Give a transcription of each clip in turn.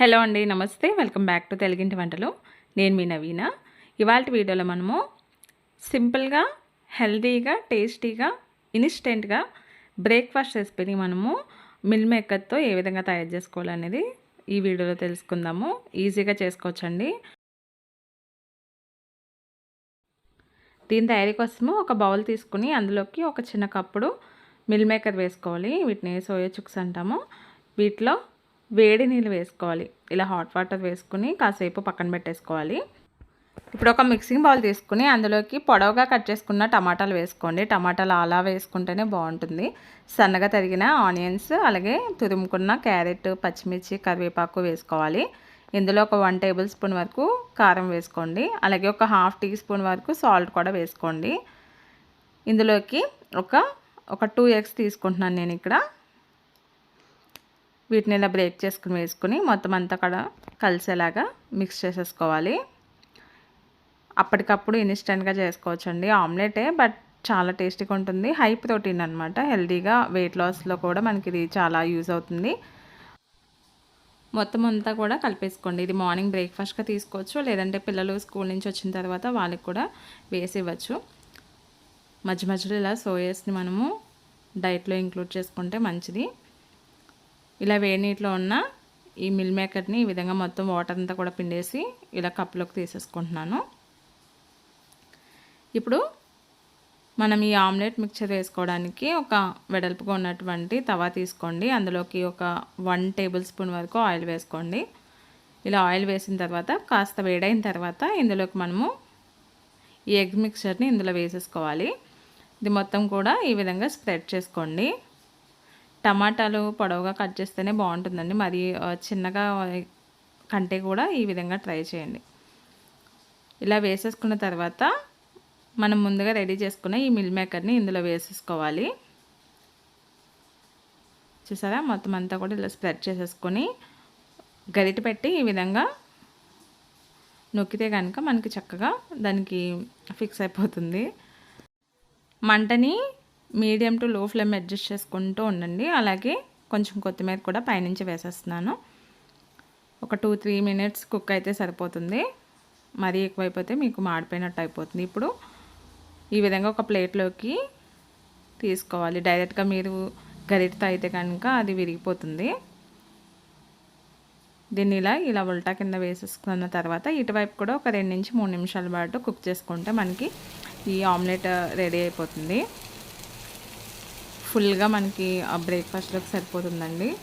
Hello అండి నమస్తే. Welcome back to తెలుగింటి వంటలు. నేను మీ నవీన. ఇవాళ వీడియోలో మనము సింపుల్గా హెల్దీగా టేస్టీగా ఇన్స్టెంట్గా బ్రేక్ఫాస్ట్ రెసిపీని మనము మిల్ మేకర్తో ఏ విధంగా తయారు చేసుకోవాలనేది ఈ వీడియోలో తెలుసుకుందాము. ఈజీగా చేసుకోవచ్చండి. దీని తయారీ కోసము ఒక బౌల్ తీసుకుని అందులోకి ఒక చిన్న కప్పుడు మిల్ మేకర్ వేసుకోవాలి. వీటిని సోయా చుక్స్ అంటాము. వీటిలో వేడి నీళ్ళు వేసుకోవాలి. ఇలా హాట్ వాటర్ వేసుకుని కాసేపు పక్కన పెట్టేసుకోవాలి. ఇప్పుడు ఒక మిక్సింగ్ బౌల్ తీసుకుని అందులోకి పొడవుగా కట్ చేసుకున్న టమాటాలు వేసుకోండి. టమాటాలు అలా వేసుకుంటేనే బాగుంటుంది. సన్నగా తరిగిన ఆనియన్స్ అలాగే తురుముకున్న క్యారెట్ పచ్చిమిర్చి కరివేపాకు వేసుకోవాలి. ఇందులో ఒక వన్ టేబుల్ స్పూన్ వరకు కారం వేసుకోండి. అలాగే ఒక హాఫ్ టీ స్పూన్ వరకు సాల్ట్ కూడా వేసుకోండి. ఇందులోకి ఒక ఒక టూ ఎగ్స్ తీసుకుంటున్నాను నేను ఇక్కడ. వీటిని ఇలా బ్రేక్ చేసుకుని వేసుకుని మొత్తం అంతా కూడా కలిసేలాగా మిక్స్ చేసేసుకోవాలి. అప్పటికప్పుడు ఇన్స్టెంట్గా చేసుకోవచ్చండి. ఆమ్లెటే బట్ చాలా టేస్టీగా ఉంటుంది. హై ప్రోటీన్ అనమాట హెల్తీగా వెయిట్ లాస్లో కూడా మనకి ఇది చాలా యూజ్ అవుతుంది. మొత్తం అంతా కూడా కలిపేసుకోండి. ఇది మార్నింగ్ బ్రేక్ఫాస్ట్గా తీసుకోవచ్చు. లేదంటే పిల్లలు స్కూల్ నుంచి వచ్చిన తర్వాత వాళ్ళకి కూడా వేసి ఇవ్వచ్చు. మధ్య మధ్యలో ఇలా సోయాస్ని మనము డైట్లో ఇంక్లూడ్ చేసుకుంటే మంచిది. ఇలా వేడి నీటిలో ఉన్న ఈ మిల్ మేకర్ని ఈ విధంగా మొత్తం వాటర్ అంతా కూడా పిండేసి ఇలా కప్పులోకి తీసేసుకుంటున్నాను. ఇప్పుడు మనం ఈ ఆమ్లెట్ మిక్చర్ వేసుకోవడానికి ఒక వెడల్పుగా ఉన్నటువంటి తవా తీసుకోండి. అందులోకి ఒక వన్ టేబుల్ స్పూన్ వరకు ఆయిల్ వేసుకోండి. ఇలా ఆయిల్ వేసిన తర్వాత కాస్త వేడైన తర్వాత ఇందులోకి మనము ఈ ఎగ్ మిక్చర్ని ఇందులో వేసేసుకోవాలి. ఇది మొత్తం కూడా ఈ విధంగా స్ప్రెడ్ చేసుకోండి. టమాటాలు పొడవుగా కట్ చేస్తేనే బాగుంటుందండి. మరి చిన్నగా కంటే కూడా ఈ విధంగా ట్రై చేయండి. ఇలా వేసేసుకున్న తర్వాత మనం ముందుగా రెడీ చేసుకున్న ఈ మిల్ మేకర్ని ఇందులో వేసేసుకోవాలి. చూసారా? మొత్తం అంతా కూడా ఇలా స్ప్రెడ్ చేసేసుకొని గరిట పెట్టి ఈ విధంగా నొక్కితే కనుక మనకి చక్కగా దానికి ఫిక్స్ అయిపోతుంది. మంటని medium to low flame adjust చేసుకుంటూ ఉండండి. అలాగే కొంచెం కొత్తిమీర కూడా పైనుంచి వేసేస్తున్నాను. ఒక టూ త్రీ మినిట్స్ కుక్ అయితే సరిపోతుంది. మరీ ఎక్కువైపోతే మీకు మాడిపోయినట్టు అయిపోతుంది. ఇప్పుడు ఈ విధంగా ఒక ప్లేట్లోకి తీసుకోవాలి. డైరెక్ట్గా మీరు గరిటతో అయితే కనుక అది విరిగిపోతుంది. దీన్ని ఇలా ఇలా ఉల్టా కింద వేసేసుకున్న తర్వాత ఇటువైపు కూడా ఒక రెండు నుంచి మూడు నిమిషాల పాటు కుక్ చేసుకుంటే మనకి ఈ ఆమ్లెట్ రెడీ అయిపోతుంది. ఫుల్గా మనకి ఆ బ్రేక్ఫాస్ట్లోకి సరిపోతుందండి.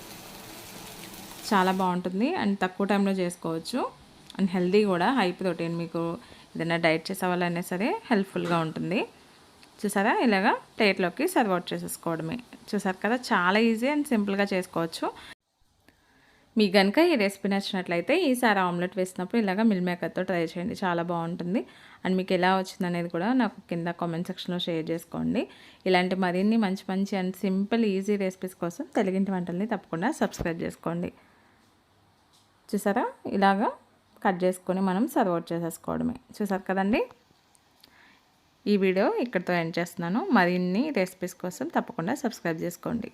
చాలా బాగుంటుంది. అండ్ తక్కువ టైంలో చేసుకోవచ్చు. అండ్ హెల్దీ కూడా హై తోటి. మీకు ఏదైనా డైట్ చేసే సరే హెల్ప్ఫుల్గా ఉంటుంది. చూసారా? ఇలాగా ప్లేట్లోకి సర్వ్ అవుట్ చేసేసుకోవడమే. చూసారు కదా? చాలా ఈజీ అండ్ సింపుల్గా చేసుకోవచ్చు. మీకు కనుక ఈ రెసిపీ నచ్చినట్లయితే ఈసారి ఆమ్లెట్ వేసినప్పుడు ఇలాగ మిల్ మేకర్తో ట్రై చేయండి. చాలా బాగుంటుంది. అండ్ మీకు ఎలా వచ్చింది అనేది కూడా నాకు కింద కామెంట్ సెక్షన్లో షేర్ చేసుకోండి. ఇలాంటి మరిన్ని మంచి మంచి అండ్ సింపుల్ ఈజీ రెసిపీస్ కోసం తెలుగింటి వంటల్ని తప్పకుండా సబ్స్క్రైబ్ చేసుకోండి. చూసారా? ఇలాగా కట్ చేసుకొని మనం సర్వ్ అవుట్ చేసేసుకోవడమే. చూసారు కదండి? ఈ వీడియో ఇక్కడితో ఎండ్ చేస్తున్నాను. మరిన్ని రెసిపీస్ కోసం తప్పకుండా సబ్స్క్రైబ్ చేసుకోండి.